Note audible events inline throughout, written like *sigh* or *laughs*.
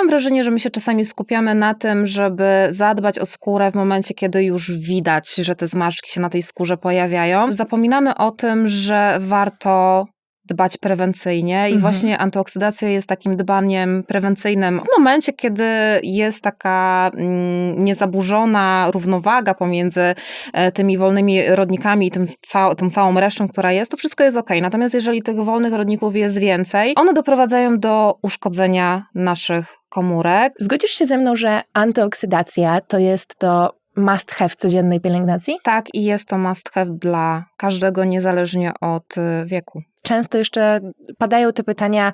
mam wrażenie, że my się czasami skupiamy na tym, żeby zadbać o skórę w momencie, kiedy już widać, że te zmarszczki się na tej skórze pojawiają. Zapominamy o tym, że warto dbać prewencyjnie i Mhm. właśnie antyoksydacja jest takim dbaniem prewencyjnym w momencie, kiedy jest taka mm, niezaburzona równowaga pomiędzy e, tymi wolnymi rodnikami i tym cał, tą całą resztą, która jest, to wszystko jest ok. Natomiast jeżeli tych wolnych rodników jest więcej, one doprowadzają do uszkodzenia naszych komórek. Zgodzisz się ze mną, że antyoksydacja to jest to must have codziennej pielęgnacji? Tak, i jest to must have dla każdego, niezależnie od y, wieku. Często jeszcze padają te pytania,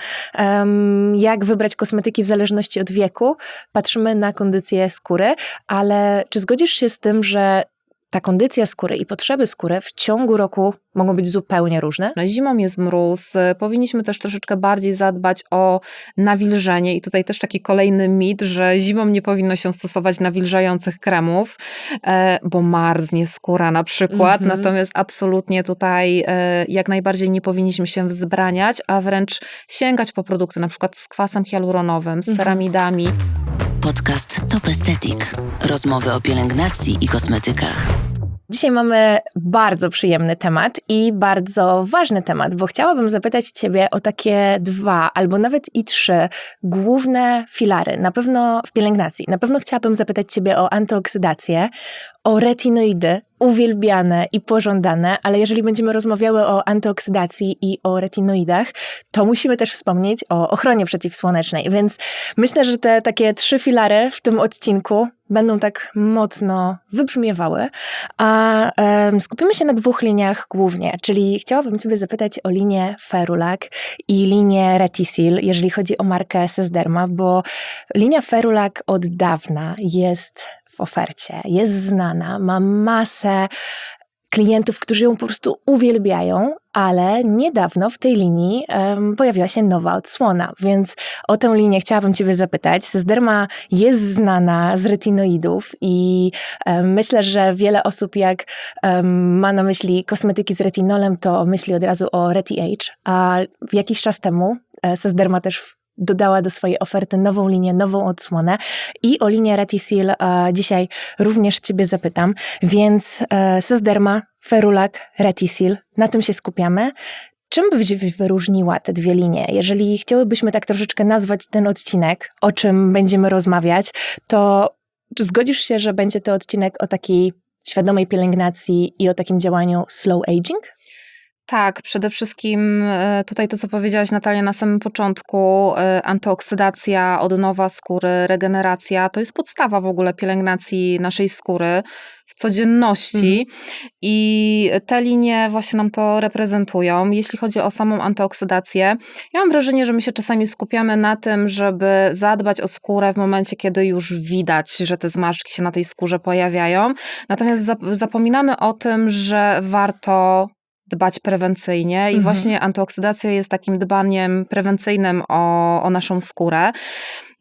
jak wybrać kosmetyki w zależności od wieku. Patrzymy na kondycję skóry, ale czy zgodzisz się z tym, że ta kondycja skóry i potrzeby skóry w ciągu roku mogą być zupełnie różne? No, Zimą jest mróz, powinniśmy też troszeczkę bardziej zadbać o nawilżenie i tutaj też taki kolejny mit, że zimą nie powinno się stosować nawilżających kremów, e, bo marznie skóra na przykład, Mhm. natomiast absolutnie tutaj e, jak najbardziej nie powinniśmy się wzbraniać, a wręcz sięgać po produkty na przykład z kwasem hialuronowym, z Mhm. ceramidami. Podcast Top Aesthetic. Rozmowy o pielęgnacji i kosmetykach. Dzisiaj mamy bardzo przyjemny temat i bardzo ważny temat, bo chciałabym zapytać Ciebie o takie dwa albo nawet i trzy główne filary, na pewno w pielęgnacji. Na pewno chciałabym zapytać Ciebie o antyoksydację, o retinoidy, uwielbiane i pożądane, ale jeżeli będziemy rozmawiały o antyoksydacji i o retinoidach, to musimy też wspomnieć o ochronie przeciwsłonecznej, więc myślę, że te takie trzy filary w tym odcinku będą tak mocno wybrzmiewały, a em, skupimy się na dwóch liniach głównie, czyli chciałabym Ciebie zapytać o linię Ferulac i linię Retisil, jeżeli chodzi o markę Sesderma, bo linia Ferulac od dawna jest w ofercie, jest znana, ma masę klientów, którzy ją po prostu uwielbiają, ale niedawno w tej linii em, pojawiła się nowa odsłona, więc o tę linię chciałabym Ciebie zapytać. Sesderma jest znana z retinoidów i em, myślę, że wiele osób jak em, ma na myśli kosmetyki z retinolem, to myśli od razu o RetiAge, a jakiś czas temu Sesderma też dodała do swojej oferty nową linię, nową odsłonę i o linię Retisil e, dzisiaj również Ciebie zapytam, więc e, Sesderma, Ferulac, Retisil, na tym się skupiamy. Czym byś wyróżniła te dwie linie? Jeżeli chciałybyśmy tak troszeczkę nazwać ten odcinek, o czym będziemy rozmawiać, to czy zgodzisz się, że będzie to odcinek o takiej świadomej pielęgnacji i o takim działaniu slow aging? Tak, przede wszystkim e, tutaj to, co powiedziałaś Natalia na samym początku, e, antyoksydacja, odnowa skóry, regeneracja, to jest podstawa w ogóle pielęgnacji naszej skóry w codzienności i te linie właśnie nam to reprezentują. Jeśli chodzi o samą antyoksydację, ja mam wrażenie, że my się czasami skupiamy na tym, żeby zadbać o skórę w momencie, kiedy już widać, że te zmarszczki się na tej skórze pojawiają. Natomiast zap- zapominamy o tym, że warto dbać prewencyjnie i Mhm. właśnie antyoksydacja jest takim dbaniem prewencyjnym o, o naszą skórę.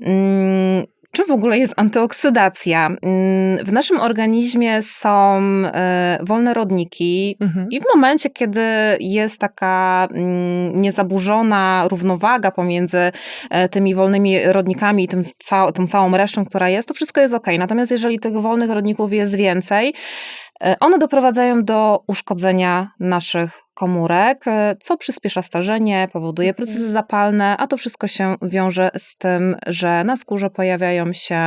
Mm, Czym w ogóle jest antyoksydacja? Mm, W naszym organizmie są e, wolne rodniki, Mhm. i w momencie, kiedy jest taka mm, niezaburzona równowaga pomiędzy e, tymi wolnymi rodnikami i tym cał, tą całą resztą, która jest, to wszystko jest ok. Natomiast jeżeli tych wolnych rodników jest więcej, e, one doprowadzają do uszkodzenia naszych komórek, e, co przyspiesza starzenie, powoduje Mhm. procesy zapalne, a to wszystko się wiąże z tym, że na skórze pojawiają się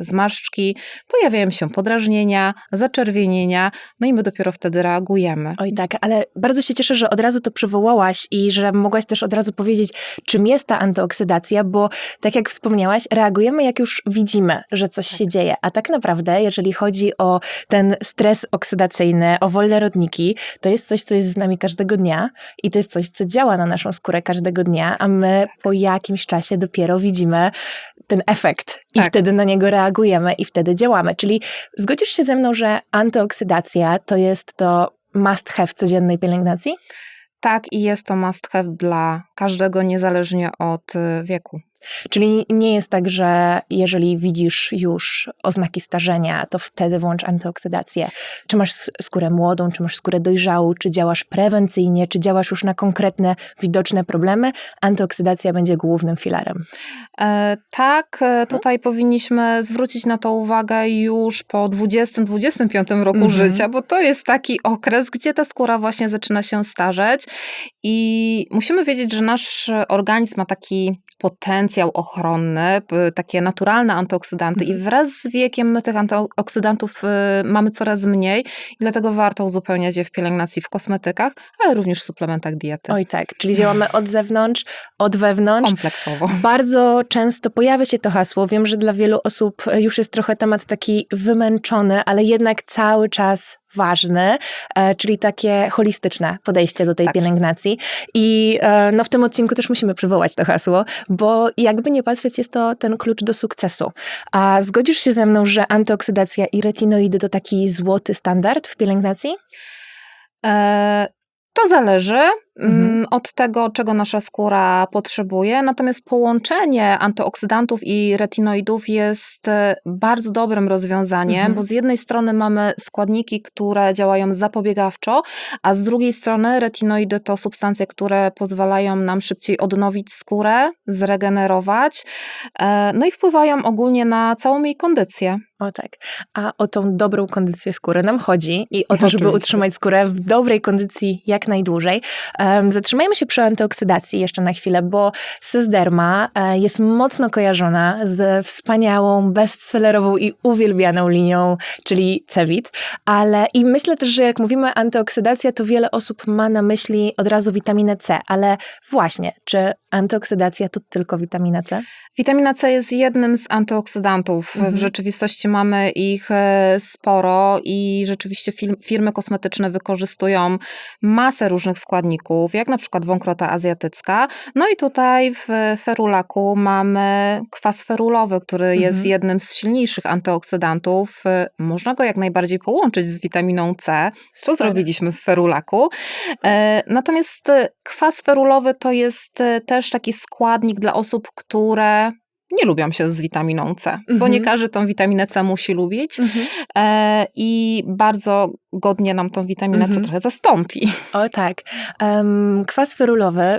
zmarszczki, pojawiają się podrażnienia, zaczerwienienia, no i my dopiero wtedy reagujemy. Oj tak, ale bardzo się cieszę, że od razu to przywołałaś i że mogłaś też od razu powiedzieć, czym jest ta antyoksydacja, bo tak jak wspomniałaś, reagujemy jak już widzimy, że coś się dzieje, a tak naprawdę, jeżeli chodzi o ten stres oksydacyjny, o wolne rodniki, to jest coś, co jest z nami każdego dnia i to jest coś, co działa na naszą skórę każdego dnia, a my po jakimś czasie dopiero widzimy ten efekt i Tak. wtedy na niego reagujemy i wtedy działamy. Czyli zgodzisz się ze mną, że antyoksydacja to jest to must have codziennej pielęgnacji? Tak, i jest to must have dla każdego, niezależnie od y, wieku. Czyli nie jest tak, że jeżeli widzisz już oznaki starzenia, to wtedy włącz antyoksydację. Czy masz skórę młodą, czy masz skórę dojrzałą, czy działasz prewencyjnie, czy działasz już na konkretne, widoczne problemy, antyoksydacja będzie głównym filarem. E, tak, e, tutaj powinniśmy zwrócić na to uwagę już po 20-25 roku Mhm. życia, bo to jest taki okres, gdzie ta skóra właśnie zaczyna się starzeć i musimy wiedzieć, że nasz organizm ma taki potencjał ochronny, takie naturalne antyoksydanty Mhm. i wraz z wiekiem my tych antyoksydantów e, mamy coraz mniej i dlatego warto uzupełniać je w pielęgnacji w kosmetykach, ale również w suplementach diety. Oj tak, czyli działamy od zewnątrz, od wewnątrz. Kompleksowo. Bardzo często pojawia się to hasło. Wiem, że dla wielu osób już jest trochę temat taki wymęczony, ale jednak cały czas ważny, e, czyli takie holistyczne podejście do tej Tak. pielęgnacji. I e, no, w tym odcinku też musimy przywołać to hasło, bo jakby nie patrzeć, jest to ten klucz do sukcesu. A zgodzisz się ze mną, że antyoksydacja i retinoidy to taki złoty standard w pielęgnacji? E, To zależy Mhm. mm, od tego, czego nasza skóra potrzebuje. Natomiast połączenie antyoksydantów i retinoidów jest e, bardzo dobrym rozwiązaniem, Mhm. bo z jednej strony mamy składniki, które działają zapobiegawczo, a z drugiej strony retinoidy to substancje, które pozwalają nam szybciej odnowić skórę, zregenerować, e, no i wpływają ogólnie na całą jej kondycję. O tak. A o tą dobrą kondycję skóry nam chodzi i o to, żeby Oczywiście. utrzymać skórę w dobrej kondycji jak najdłużej. Zatrzymajmy się przy antyoksydacji jeszcze na chwilę, bo Sysderma e, jest mocno kojarzona z wspaniałą, bestsellerową i uwielbianą linią, czyli Cevit, ale i myślę też, że jak mówimy antyoksydacja, to wiele osób ma na myśli od razu witaminę C, ale właśnie, czy antyoksydacja to tylko witamina C? Witamina C jest jednym z antyoksydantów. Mhm. W rzeczywistości mamy ich e, sporo i rzeczywiście firmy kosmetyczne wykorzystują masę różnych składników, jak na przykład wąkrota azjatycka. No i tutaj w ferulaku mamy kwas ferulowy, który Mhm. jest jednym z silniejszych antyoksydantów. Można go jak najbardziej połączyć z witaminą C, co zrobiliśmy w ferulaku. E, Natomiast kwas ferulowy to jest e, też taki składnik dla osób, które nie lubią się z witaminą C, bo Mhm. nie każdy tą witaminę C musi lubić e, i bardzo godnie nam tą witaminę Mhm. C trochę zastąpi. O tak. Em, kwas ferulowy.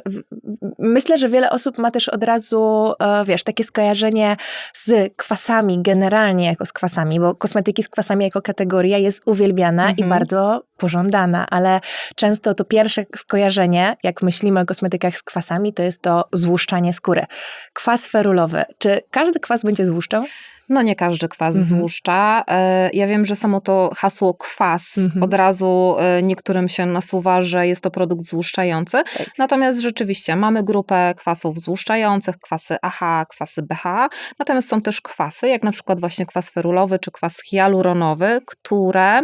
Myślę, że wiele osób ma też od razu, e, wiesz, takie skojarzenie z kwasami generalnie jako z kwasami, bo kosmetyki z kwasami jako kategoria jest uwielbiana i Mhm. bardzo pożądana, ale często to pierwsze skojarzenie, jak myślimy o kosmetykach z kwasami, to jest to złuszczanie skóry. Kwas ferulowy. Czy każdy kwas będzie złuszczał? No nie każdy kwas Mhm. złuszcza. E, Ja wiem, że samo to hasło kwas Mhm. od razu e, niektórym się nasuwa, że jest to produkt złuszczający. Tak. Natomiast rzeczywiście mamy grupę kwasów złuszczających, kwasy AHA, kwasy BHA. Natomiast są też kwasy, jak na przykład właśnie kwas ferulowy czy kwas hialuronowy, które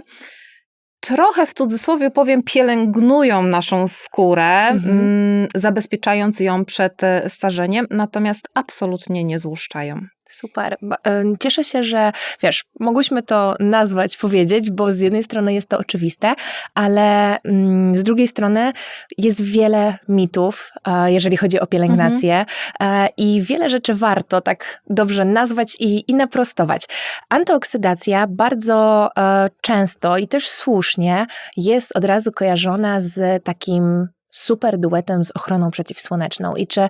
trochę w cudzysłowie powiem, pielęgnują naszą skórę, Mhm. mm, zabezpieczając ją przed e, starzeniem, natomiast absolutnie nie złuszczają. Super. Cieszę się, że wiesz, mogłyśmy to nazwać, powiedzieć, bo z jednej strony jest to oczywiste, ale mm, z drugiej strony jest wiele mitów, e, jeżeli chodzi o pielęgnację e, i wiele rzeczy warto tak dobrze nazwać i, i naprostować. Antyoksydacja bardzo e, często i też słusznie jest od razu kojarzona z takim super duetem z ochroną przeciwsłoneczną. I czy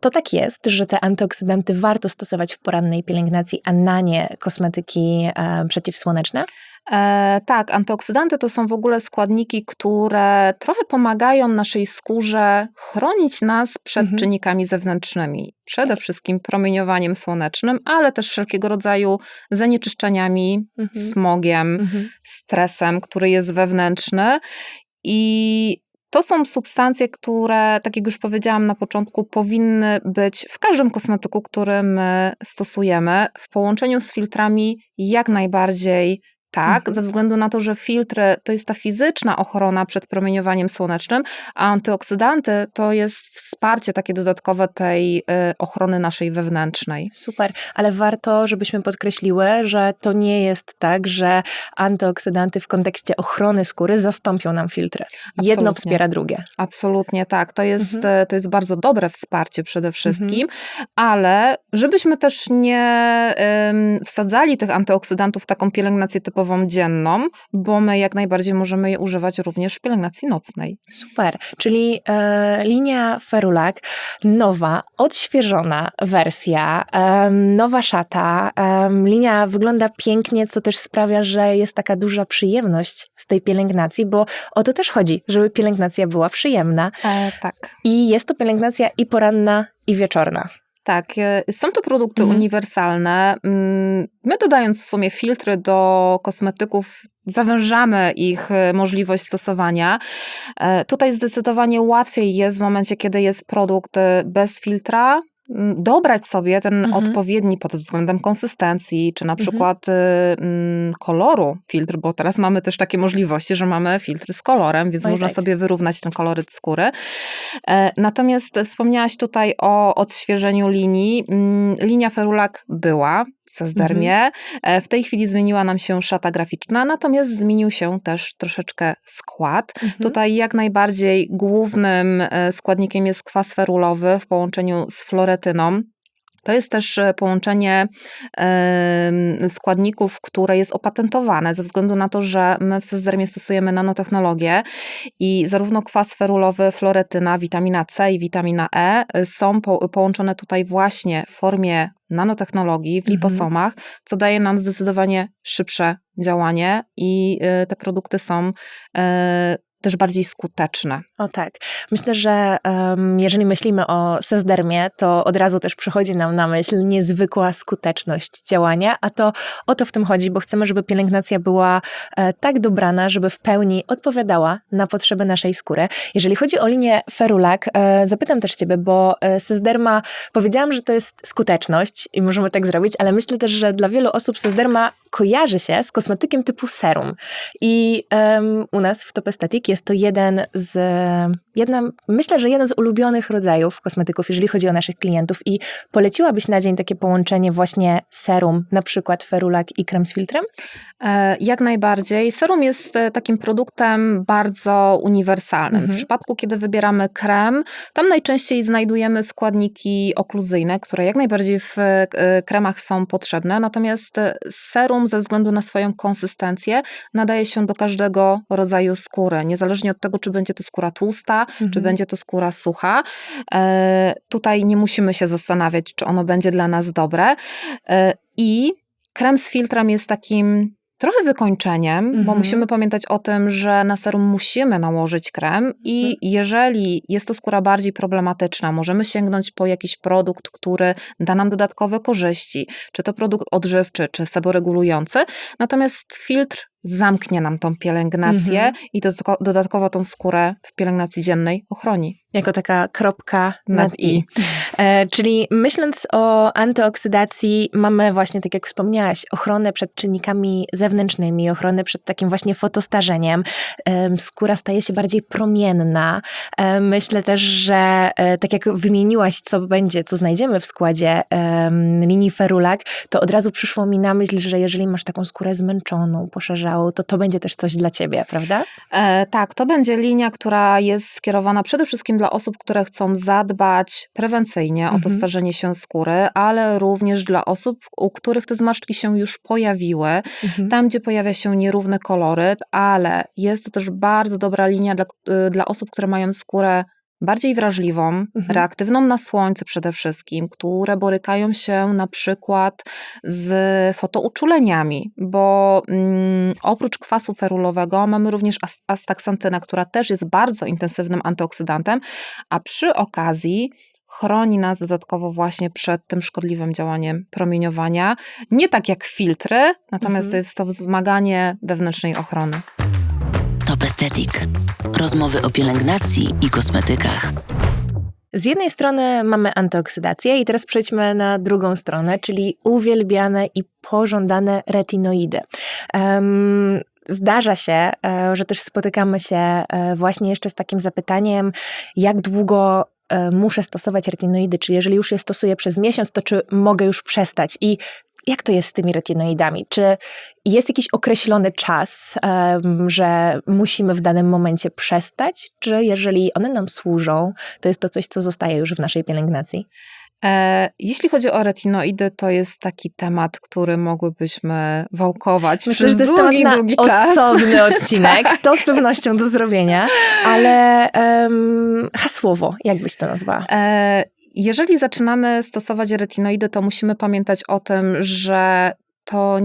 to tak jest, że te antyoksydanty warto stosować w porannej pielęgnacji, a na nie kosmetyki e, przeciwsłoneczne? E, tak, antyoksydanty to są w ogóle składniki, które trochę pomagają naszej skórze chronić nas przed Mhm. czynnikami zewnętrznymi. Przede wszystkim promieniowaniem słonecznym, ale też wszelkiego rodzaju zanieczyszczeniami, Mhm. smogiem, stresem, który jest wewnętrzny. I to są substancje, które, tak jak już powiedziałam na początku, powinny być w każdym kosmetyku, który my stosujemy, w połączeniu z filtrami jak najbardziej Tak, Mhm. ze względu na to, że filtry to jest ta fizyczna ochrona przed promieniowaniem słonecznym, a antyoksydanty to jest wsparcie takie dodatkowe tej y, ochrony naszej wewnętrznej. Super, ale warto, żebyśmy podkreśliły, że to nie jest tak, że antyoksydanty w kontekście ochrony skóry zastąpią nam filtry. Jedno Absolutnie. wspiera drugie. Absolutnie tak. To jest, Mhm. e, to jest bardzo dobre wsparcie przede wszystkim, ale żebyśmy też nie wsadzali tych antyoksydantów w taką pielęgnację typową dzienną, bo my jak najbardziej możemy je używać również w pielęgnacji nocnej. Super, czyli e, linia Ferulak, nowa, odświeżona wersja, em, nowa szata. em, linia wygląda pięknie, co też sprawia, że jest taka duża przyjemność z tej pielęgnacji, bo o to też chodzi, żeby pielęgnacja była przyjemna. E, tak. I jest to pielęgnacja i poranna, i wieczorna. Tak, e, są to produkty Mhm. uniwersalne. Mm, My dodając w sumie filtry do kosmetyków, zawężamy ich e, możliwość stosowania. E, Tutaj zdecydowanie łatwiej jest w momencie, kiedy jest produkt bez filtra, dobrać sobie ten Mhm. odpowiedni pod względem konsystencji, czy na Mhm. przykład mm, koloru filtr, bo teraz mamy też takie możliwości, że mamy filtry z kolorem, więc Oj, można tak. sobie wyrównać ten koloryt skóry. E, Natomiast wspomniałaś tutaj o odświeżeniu linii. Linia Ferulak była Sezdermie. Mhm. E, W tej chwili zmieniła nam się szata graficzna, natomiast zmienił się też troszeczkę skład. Tutaj jak najbardziej głównym e, składnikiem jest kwas ferulowy w połączeniu z To jest też e, połączenie składników, które jest opatentowane ze względu na to, że my w Sezdermie stosujemy nanotechnologię i zarówno kwas ferulowy, floretyna, witamina C i witamina E y, są po, połączone tutaj właśnie w formie nanotechnologii w Mhm. liposomach, co daje nam zdecydowanie szybsze działanie i y, te produkty są y, też bardziej skuteczne. O tak. Myślę, że em, jeżeli myślimy o sezdermie, to od razu też przychodzi nam na myśl niezwykła skuteczność działania, a to o to w tym chodzi, bo chcemy, żeby pielęgnacja była e, tak dobrana, żeby w pełni odpowiadała na potrzeby naszej skóry. Jeżeli chodzi o linię Ferulak, e, zapytam też Ciebie, bo e, sezderma, powiedziałam, że to jest skuteczność i możemy tak zrobić, ale myślę też, że dla wielu osób sezderma kojarzy się z kosmetykiem typu serum. I em, u nas w Top Aesthetic jest to jeden z, jedna, myślę, że jeden z ulubionych rodzajów kosmetyków, jeżeli chodzi o naszych klientów. I poleciłabyś na dzień takie połączenie właśnie serum, na przykład ferulak i krem z filtrem? E, Jak najbardziej. Serum jest e, takim produktem bardzo uniwersalnym. Mhm. W przypadku, kiedy wybieramy krem, tam najczęściej znajdujemy składniki okluzyjne, które jak najbardziej w e, kremach są potrzebne. Natomiast e, serum ze względu na swoją konsystencję nadaje się do każdego rodzaju skóry, niezależnie od tego, czy będzie to skóra tłusta, czy Mhm. będzie to skóra sucha. E, Tutaj nie musimy się zastanawiać, czy ono będzie dla nas dobre. E, I krem z filtrem jest takim trochę wykończeniem, bo Mhm. musimy pamiętać o tym, że na serum musimy nałożyć krem i Mhm. jeżeli jest to skóra bardziej problematyczna, możemy sięgnąć po jakiś produkt, który da nam dodatkowe korzyści, czy to produkt odżywczy, czy seboregulujący, natomiast filtr zamknie nam tą pielęgnację Mhm. i dodatko- dodatkowo tą skórę w pielęgnacji dziennej ochroni. Jako taka kropka nad Nad i. i. E, czyli myśląc o antyoksydacji, mamy właśnie, tak jak wspomniałaś, ochronę przed czynnikami zewnętrznymi, ochronę przed takim właśnie fotostarzeniem. Em, skóra staje się bardziej promienna. E, myślę też, że e, tak jak wymieniłaś, co będzie, co znajdziemy w składzie linii Ferulak, to od razu przyszło mi na myśl, że jeżeli masz taką skórę zmęczoną, to to będzie też coś dla ciebie, prawda? E, tak, to będzie linia, która jest skierowana przede wszystkim dla osób, które chcą zadbać prewencyjnie o to Mhm. starzenie się skóry, ale również dla osób, u których te zmarszczki się już pojawiły, Mhm. tam gdzie pojawia się nierówny koloryt, ale jest to też bardzo dobra linia dla, y, dla osób, które mają skórę bardziej wrażliwą, Mhm. reaktywną na słońce przede wszystkim, które borykają się na przykład z fotouczuleniami, bo mm, oprócz kwasu ferulowego mamy również as- astaksantynę, która też jest bardzo intensywnym antyoksydantem, a przy okazji chroni nas dodatkowo właśnie przed tym szkodliwym działaniem promieniowania. Nie tak jak filtry, natomiast Mhm. to jest to wzmaganie wewnętrznej ochrony. Estetyk. Rozmowy o pielęgnacji i kosmetykach. Z jednej strony mamy antyoksydację i teraz przejdźmy na drugą stronę, czyli uwielbiane i pożądane retinoidy. Um, Zdarza się, e, że też spotykamy się e, właśnie jeszcze z takim zapytaniem, jak długo e, muszę stosować retinoidy, czy jeżeli już je stosuję przez miesiąc, to czy mogę już przestać? I jak to jest z tymi retinoidami? Czy jest jakiś określony czas, um, że musimy w danym momencie przestać? Czy jeżeli one nam służą, to jest to coś, co zostaje już w naszej pielęgnacji? E, jeśli chodzi o retinoidy, to jest taki temat, który mogłybyśmy wałkować Myślę, przez że to jest długi, na długi czas. osobny *laughs* odcinek. To z pewnością do zrobienia, ale um, hasłowo, jak byś to nazwała? Jeżeli zaczynamy stosować retinoidy, to musimy pamiętać o tym, że to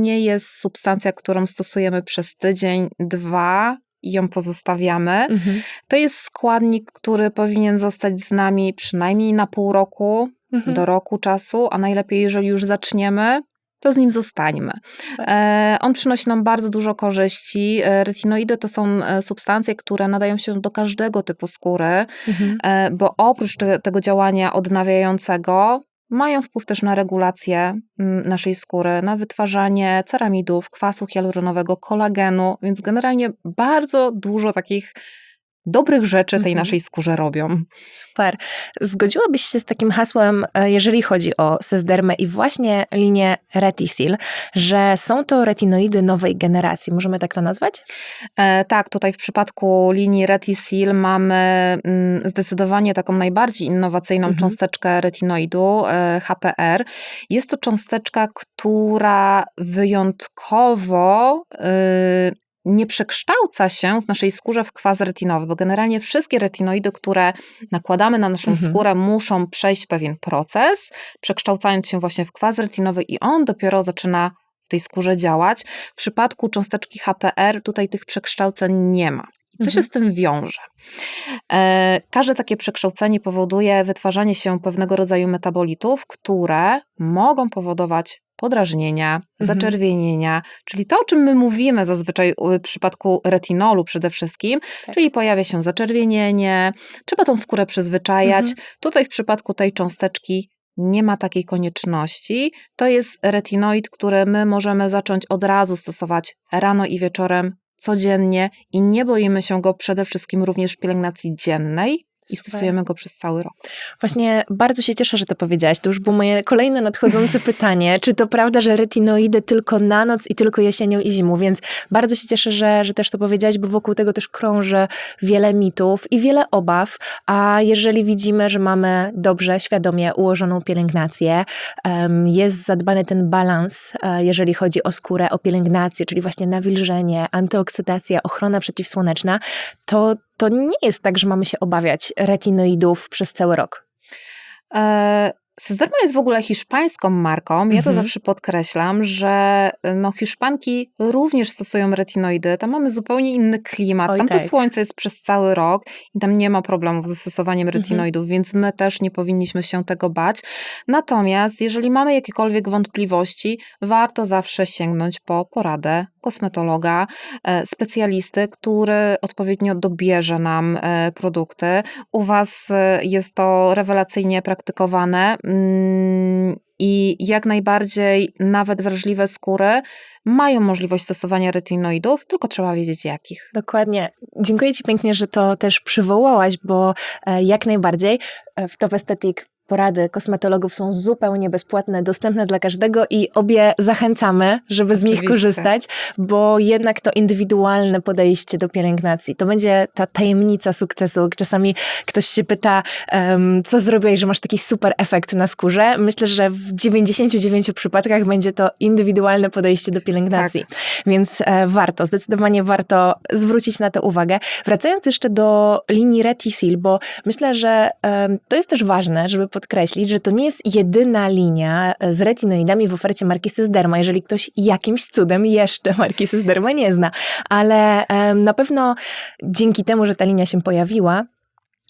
nie jest substancja, którą stosujemy przez tydzień, dwa i ją pozostawiamy. Mhm. To jest składnik, który powinien zostać z nami przynajmniej na pół roku Mhm. do roku czasu, a najlepiej, jeżeli już zaczniemy, to z nim zostańmy. Super. E, on przynosi nam bardzo dużo korzyści. E, Retinoidy to są e, substancje, które nadają się do każdego typu skóry, Mhm. bo oprócz te, tego działania odnawiającego, mają wpływ też na regulację naszej skóry, na wytwarzanie ceramidów, kwasu hialuronowego, kolagenu, więc generalnie bardzo dużo takich dobrych rzeczy tej Mhm. naszej skórze robią. Super. Zgodziłabyś się z takim hasłem, e, jeżeli chodzi o sesdermę i właśnie linię Retisil, że są to retinoidy nowej generacji. Możemy tak to nazwać? E, tak, tutaj w przypadku linii Retisil mamy mm, zdecydowanie taką najbardziej innowacyjną Mhm. cząsteczkę retinoidu, e, HPR. Jest to cząsteczka, która wyjątkowo y, nie przekształca się w naszej skórze w kwas retinowy, bo generalnie wszystkie retinoidy, które nakładamy na naszą Mhm. skórę, muszą przejść pewien proces, przekształcając się właśnie w kwas retinowy i on dopiero zaczyna w tej skórze działać. W przypadku cząsteczki HPR tutaj tych przekształceń nie ma. Co się Mhm. z tym wiąże? E, każde takie przekształcenie powoduje wytwarzanie się pewnego rodzaju metabolitów, które mogą powodować podrażnienia, zaczerwienienia, czyli to, o czym my mówimy zazwyczaj w przypadku retinolu przede wszystkim, Tak. czyli pojawia się zaczerwienienie, trzeba tą skórę przyzwyczajać. Mhm. Tutaj w przypadku tej cząsteczki nie ma takiej konieczności. To jest retinoid, który my możemy zacząć od razu stosować rano i wieczorem, codziennie i nie boimy się go przede wszystkim również w pielęgnacji dziennej i Super. stosujemy go przez cały rok. Właśnie bardzo się cieszę, że to powiedziałaś. To już było moje kolejne nadchodzące *laughs* pytanie. Czy to prawda, że retinoidy tylko na noc i tylko jesienią i zimą? Więc bardzo się cieszę, że, że też to powiedziałaś, bo wokół tego też krąży wiele mitów i wiele obaw. A jeżeli widzimy, że mamy dobrze, świadomie ułożoną pielęgnację, jest zadbany ten balans, e, jeżeli chodzi o skórę, o pielęgnację, czyli właśnie nawilżenie, antyoksydacja, ochrona przeciwsłoneczna, to, to nie jest tak, że mamy się obawiać retinoidów przez cały rok. E, Sezderma jest w ogóle hiszpańską marką. Ja to Mhm. zawsze podkreślam, że no, Hiszpanki również stosują retinoidy. Tam mamy zupełnie inny klimat. Oj, tam to tak. słońce jest przez cały rok i tam nie ma problemów ze stosowaniem Mhm. retinoidów, więc my też nie powinniśmy się tego bać. Natomiast jeżeli mamy jakiekolwiek wątpliwości, warto zawsze sięgnąć po poradę kosmetologa, e, specjalisty, który odpowiednio dobierze nam e, produkty. U Was e, jest to rewelacyjnie praktykowane mm, i jak najbardziej nawet wrażliwe skóry mają możliwość stosowania retinoidów, tylko trzeba wiedzieć jakich. Dokładnie. Dziękuję Ci pięknie, że to też przywołałaś, bo jak najbardziej w Top Aesthetic porady kosmetologów są zupełnie bezpłatne, dostępne dla każdego i obie zachęcamy, żeby z nich Oczywiście. korzystać, bo jednak to indywidualne podejście do pielęgnacji, to będzie ta tajemnica sukcesu. Czasami ktoś się pyta, em, co zrobiłeś, że masz taki super efekt na skórze. Myślę, że w 99 przypadkach będzie to indywidualne podejście do pielęgnacji. Więc e, warto, zdecydowanie warto zwrócić na to uwagę. Wracając jeszcze do linii Retisil, bo myślę, że em, to jest też ważne, żeby podkreślić, że to nie jest jedyna linia e, z retinoidami w ofercie marki Sysderma, jeżeli ktoś jakimś cudem jeszcze *laughs* marki Sysderma nie zna. Ale na pewno dzięki temu, że ta linia się pojawiła,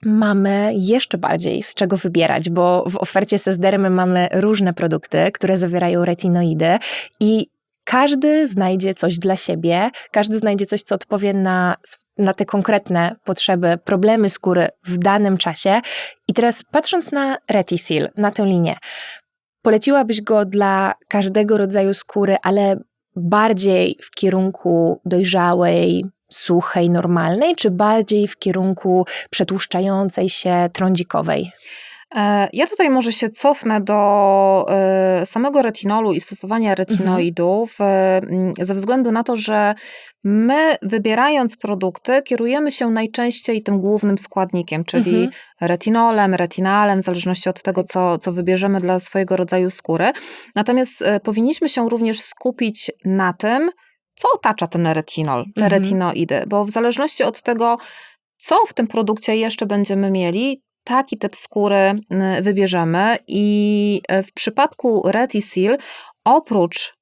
mamy jeszcze bardziej z czego wybierać, bo w ofercie Sesdermy mamy różne produkty, które zawierają retinoidy i każdy znajdzie coś dla siebie, każdy znajdzie coś, co odpowie na, na te konkretne potrzeby, problemy skóry w danym czasie. I teraz patrząc na Retisil, na tę linię, poleciłabyś go dla każdego rodzaju skóry, ale bardziej w kierunku dojrzałej, suchej, normalnej, czy bardziej w kierunku przetłuszczającej się, trądzikowej? E, Ja tutaj może się cofnę do e, samego retinolu i stosowania retinoidów, e, m, ze względu na to, że my wybierając produkty, kierujemy się najczęściej tym głównym składnikiem, czyli Mhm. retinolem, retinalem, w zależności od tego, co, co wybierzemy dla swojego rodzaju skóry. Natomiast e, powinniśmy się również skupić na tym, co otacza ten retinol, te Mhm. retinoidy, bo w zależności od tego, co w tym produkcie jeszcze będziemy mieli, taki typ skóry y, wybierzemy. I y, w przypadku Retisil oprócz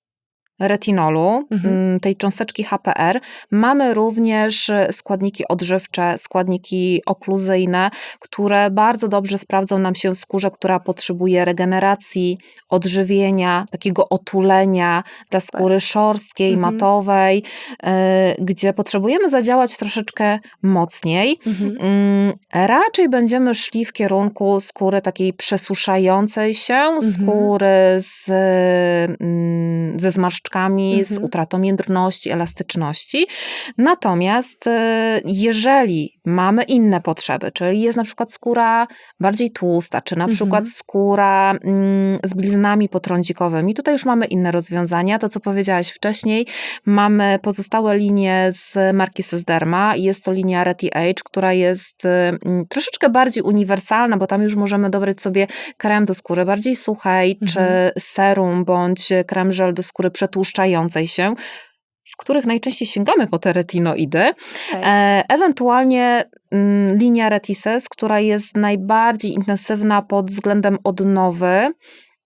retinolu, Mhm. mm, tej cząsteczki HPR, mamy również y, składniki odżywcze, składniki okluzyjne, które bardzo dobrze sprawdzą nam się w skórze, która potrzebuje regeneracji, odżywienia, takiego otulenia dla skóry szorstkiej, Mhm. matowej, y, gdzie potrzebujemy zadziałać troszeczkę mocniej. Mhm. Mm, Raczej będziemy szli w kierunku skóry takiej przesuszającej się, skóry z, mm, ze zmarszczkami, z Mhm. utratą jędrności, elastyczności. Natomiast e, jeżeli mamy inne potrzeby, czyli jest na przykład skóra bardziej tłusta, czy na Mhm. przykład skóra mm, z bliznami potrądzikowymi, tutaj już mamy inne rozwiązania. To, co powiedziałaś wcześniej, mamy pozostałe linie z marki Sesderma. Jest to linia Reti Age, która jest mm, troszeczkę bardziej uniwersalna, bo tam już możemy dobrać sobie krem do skóry bardziej suchej, Mhm. czy serum, bądź krem żel do skóry przetłuszczającej się, w których najczęściej sięgamy po te retinoidy. Tak. E, ewentualnie mm, linia Retises, która jest najbardziej intensywna pod względem odnowy.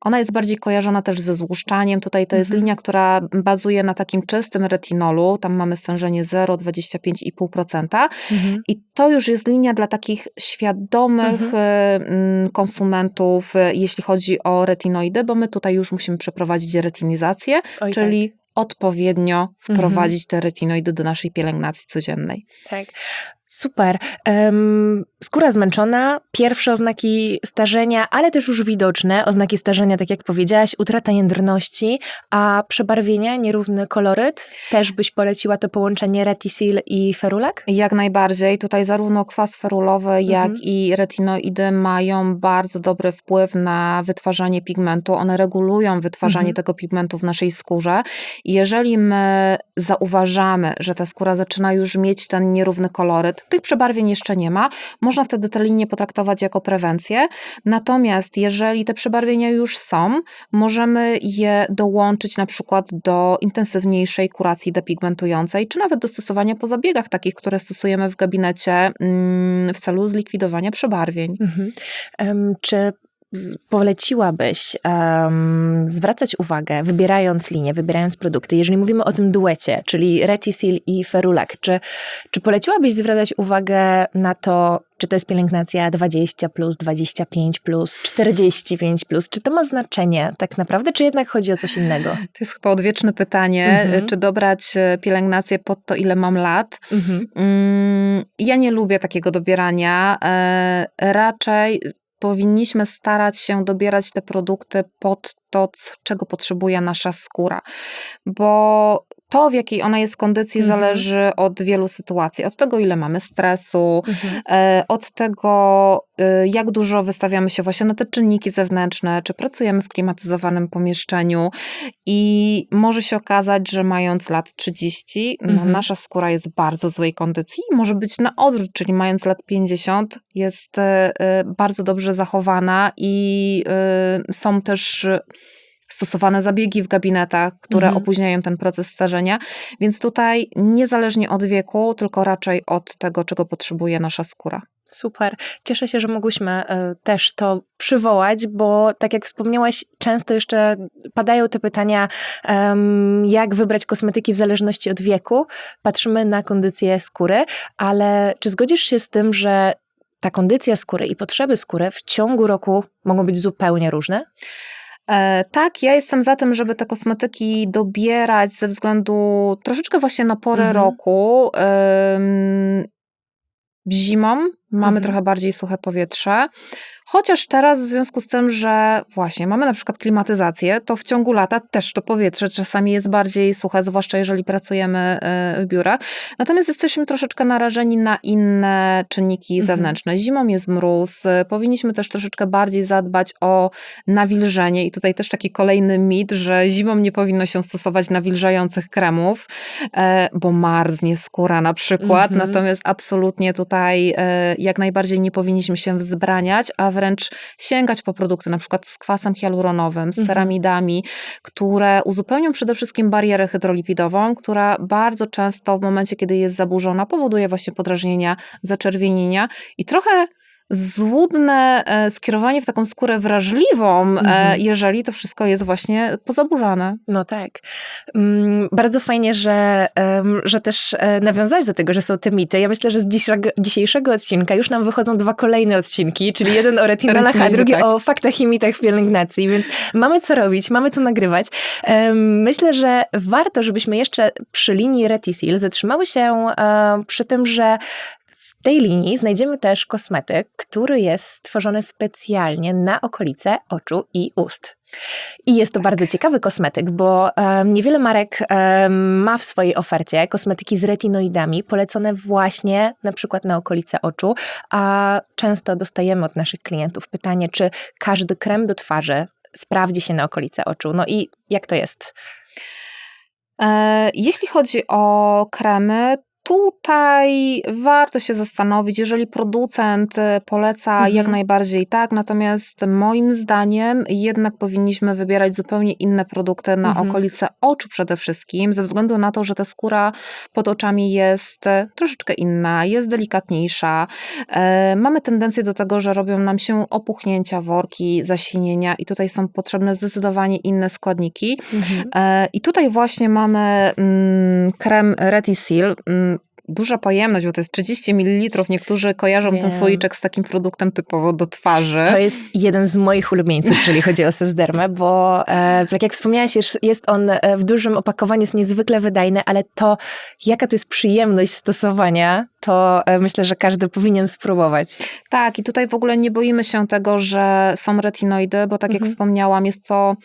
Ona jest bardziej kojarzona też ze złuszczaniem. Tutaj to jest Mhm. linia, która bazuje na takim czystym retinolu. Tam mamy stężenie 0,25,5%. Mhm. I to już jest linia dla takich świadomych Mhm. konsumentów, e, jeśli chodzi o retinoidy, bo my tutaj już musimy przeprowadzić retinizację, Oj, czyli odpowiednio Mhm. wprowadzić te retinoidy do naszej pielęgnacji codziennej. Tak. Super. Skóra zmęczona, pierwsze oznaki starzenia, ale też już widoczne oznaki starzenia, tak jak powiedziałaś, utrata jędrności, a przebarwienia, nierówny koloryt. Też byś poleciła to połączenie Retisil i Ferulak? Jak najbardziej. Tutaj zarówno kwas ferulowy, jak Mhm. i retinoidy mają bardzo dobry wpływ na wytwarzanie pigmentu. One regulują wytwarzanie Mhm. tego pigmentu w naszej skórze. I jeżeli my zauważamy, że ta skóra zaczyna już mieć ten nierówny koloryt, tych przebarwień jeszcze nie ma, można wtedy te linie potraktować jako prewencję. Natomiast jeżeli te przebarwienia już są, możemy je dołączyć na przykład do intensywniejszej kuracji depigmentującej, czy nawet do stosowania po zabiegach takich, które stosujemy w gabinecie mm, w celu zlikwidowania przebarwień. Mhm. Em, czy poleciłabyś em, zwracać uwagę, wybierając linię, wybierając produkty, jeżeli mówimy o tym duecie, czyli Retisil i Ferulak, czy, czy poleciłabyś zwracać uwagę na to, czy to jest pielęgnacja 20, plus, 25, plus, 45, plus, czy to ma znaczenie tak naprawdę, czy jednak chodzi o coś innego? To jest chyba odwieczne pytanie, Mhm. czy dobrać e, pielęgnację pod to, ile mam lat. Mhm. Mm, Ja nie lubię takiego dobierania. E, Raczej powinniśmy starać się dobierać te produkty pod to, czego potrzebuje nasza skóra, bo to, w jakiej ona jest kondycji, Mhm. zależy od wielu sytuacji. Od tego, ile mamy stresu, Mhm. e, od tego, e, jak dużo wystawiamy się właśnie na te czynniki zewnętrzne, czy pracujemy w klimatyzowanym pomieszczeniu i może się okazać, że mając lat 30, no, Mhm. nasza skóra jest w bardzo złej kondycji. Może być na odwrót, czyli mając lat 50 jest e, bardzo dobrze zachowana i są też stosowane zabiegi w gabinetach, które Mhm. opóźniają ten proces starzenia. Więc tutaj niezależnie od wieku, tylko raczej od tego, czego potrzebuje nasza skóra. Super. Cieszę się, że mogłyśmy e, też to przywołać, bo tak jak wspomniałaś, często jeszcze padają te pytania, jak wybrać kosmetyki w zależności od wieku. Patrzymy na kondycję skóry, ale czy zgodzisz się z tym, że ta kondycja skóry i potrzeby skóry w ciągu roku mogą być zupełnie różne? E, tak, ja jestem za tym, żeby te kosmetyki dobierać ze względu troszeczkę właśnie na porę Mhm. roku. Ym, zimą mamy Mhm. trochę bardziej suche powietrze. Chociaż teraz w związku z tym, że właśnie mamy na przykład klimatyzację, to w ciągu lata też to powietrze czasami jest bardziej suche, zwłaszcza jeżeli pracujemy e, w biurach. Natomiast jesteśmy troszeczkę narażeni na inne czynniki Mhm. zewnętrzne. Zimą jest mróz, e, powinniśmy też troszeczkę bardziej zadbać o nawilżenie i tutaj też taki kolejny mit, że zimą nie powinno się stosować nawilżających kremów, e, bo marznie skóra na przykład. Mhm. Natomiast absolutnie tutaj jak najbardziej nie powinniśmy się wzbraniać, a wręcz sięgać po produkty na przykład z kwasem hialuronowym, z Mhm. ceramidami, które uzupełnią przede wszystkim barierę hydrolipidową, która bardzo często w momencie, kiedy jest zaburzona, powoduje właśnie podrażnienia, zaczerwienienia i trochę złudne e, skierowanie w taką skórę wrażliwą, e, Mhm. jeżeli to wszystko jest właśnie pozaburzane. No tak. Mm, Bardzo fajnie, że, że też e, nawiązałeś do tego, że są te mity. Ja myślę, że z dzisiejszego, odcinka już nam wychodzą dwa kolejne odcinki, czyli jeden o retinolach, a drugi tak. o faktach i mitach w pielęgnacji, więc mamy co robić, mamy co nagrywać. Myślę, że warto, żebyśmy jeszcze przy linii Retisil zatrzymały się przy tym, że w tej linii znajdziemy też kosmetyk, który jest stworzony specjalnie na okolice oczu i ust. I jest to bardzo ciekawy kosmetyk, bo em, niewiele marek em, ma w swojej ofercie kosmetyki z retinoidami polecone właśnie na przykład na okolice oczu, a często dostajemy od naszych klientów pytanie, czy każdy krem do twarzy sprawdzi się na okolice oczu. No i jak to jest? E, Jeśli chodzi o kremy, tutaj warto się zastanowić, jeżeli producent e, poleca Mhm. jak najbardziej tak, natomiast moim zdaniem jednak powinniśmy wybierać zupełnie inne produkty na Mhm. okolice oczu przede wszystkim, ze względu na to, że ta skóra pod oczami jest e, troszeczkę inna, jest delikatniejsza. E, Mamy tendencję do tego, że robią nam się opuchnięcia, worki, zasinienia i tutaj są potrzebne zdecydowanie inne składniki. E, I tutaj właśnie mamy mm, krem Retisil. Mm, Duża pojemność, bo to jest 30 ml. Niektórzy kojarzą Wiem. ten słoiczek z takim produktem typowo do twarzy. To jest jeden z moich ulubieńców, jeżeli chodzi o sesdermę, bo e, tak jak wspomniałaś, jest- on e, w dużym opakowaniu, jest niezwykle wydajny, ale to, jaka to jest przyjemność stosowania, to e, myślę, że każdy powinien spróbować. Tak, i tutaj w ogóle nie boimy się tego, że są retinoidy, bo tak jak Mhm. wspomniałam, jest to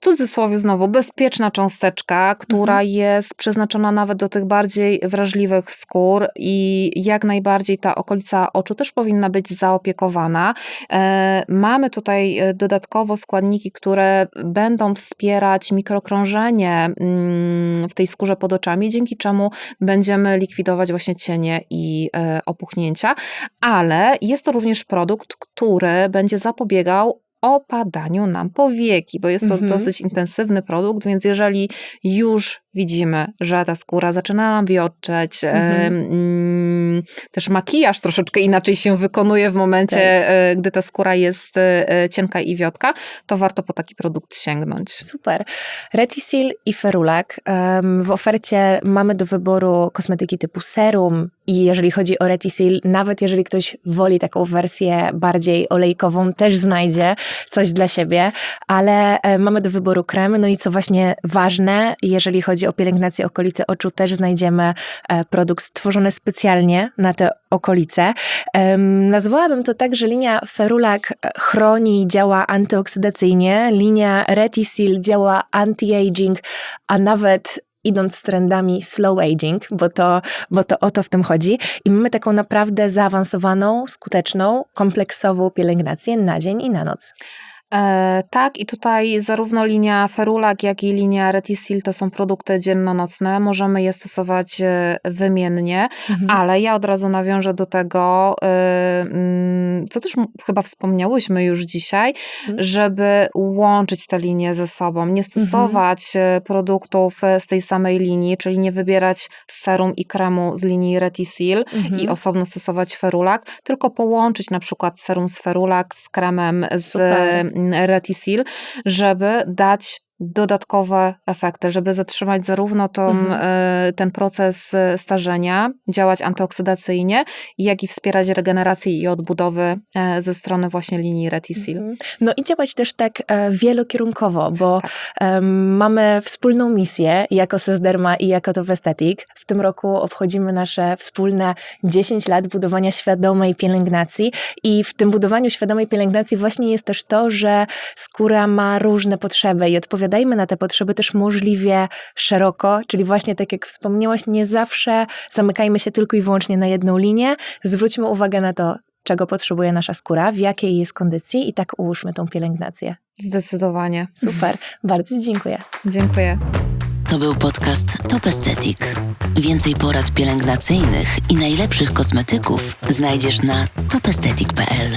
w cudzysłowie znowu bezpieczna cząsteczka, która Mhm. jest przeznaczona nawet do tych bardziej wrażliwych skór i jak najbardziej ta okolica oczu też powinna być zaopiekowana. E, mamy tutaj e, dodatkowo składniki, które będą wspierać mikrokrążenie mm, w tej skórze pod oczami, dzięki czemu będziemy likwidować właśnie cienie i e, opuchnięcia, ale jest to również produkt, który będzie zapobiegał opadaniu nam powieki, bo jest to Mhm. dosyć intensywny produkt, więc jeżeli już widzimy, że ta skóra zaczyna nam wiotczeć, Mhm. też makijaż troszeczkę inaczej się wykonuje w momencie, Tak. e, gdy ta skóra jest e, cienka i wiotka, to warto po taki produkt sięgnąć. Super. Retisil i Ferulak. Em, W ofercie mamy do wyboru kosmetyki typu serum i jeżeli chodzi o Retisil, nawet jeżeli ktoś woli taką wersję bardziej olejkową, też znajdzie coś dla siebie, ale e, mamy do wyboru kremy, no i co właśnie ważne, jeżeli chodzi o pielęgnację okolicy oczu, też znajdziemy e, produkt stworzony specjalnie na te okolice. Nazwałabym to tak, że linia Ferulak e, chroni i działa antyoksydacyjnie, linia Retisil działa anti-aging, a nawet idąc z trendami slow aging, bo to, bo to o to w tym chodzi. I mamy taką naprawdę zaawansowaną, skuteczną, kompleksową pielęgnację na dzień i na noc. E, tak, i tutaj zarówno linia Ferulak, jak i linia Retisil to są produkty dzienno-nocne. Możemy je stosować e, wymiennie, ale ja od razu nawiążę do tego, y, mm, co też m- chyba wspomniałyśmy już dzisiaj, Mhm. żeby łączyć te linie ze sobą, nie stosować e, produktów e, z tej samej linii, czyli nie wybierać serum i kremu z linii Retisil Mhm. i osobno stosować Ferulak, tylko połączyć na przykład serum z Ferulak z kremem z Super. Retisil, żeby dać dodatkowe efekty, żeby zatrzymać zarówno tą, Mhm. e, ten proces e, starzenia, działać antyoksydacyjnie, jak i wspierać regenerację i odbudowy e, ze strony właśnie linii Retisil. Mhm. No i działać też tak wielokierunkowo, bo Tak. mamy wspólną misję jako Sesderma i jako Top Aesthetic. W tym roku obchodzimy nasze wspólne 10 lat budowania świadomej pielęgnacji i w tym budowaniu świadomej pielęgnacji właśnie jest też to, że skóra ma różne potrzeby i odpowiadajmy na te potrzeby też możliwie szeroko, czyli właśnie tak jak wspomniałaś, nie zawsze zamykajmy się tylko i wyłącznie na jedną linię, zwróćmy uwagę na to, czego potrzebuje nasza skóra, w jakiej jest kondycji i tak ułóżmy tą pielęgnację. Zdecydowanie. Super, bardzo Ci dziękuję. Dziękuję. To był podcast Top Aesthetic. Więcej porad pielęgnacyjnych i najlepszych kosmetyków znajdziesz na topestetic.pl.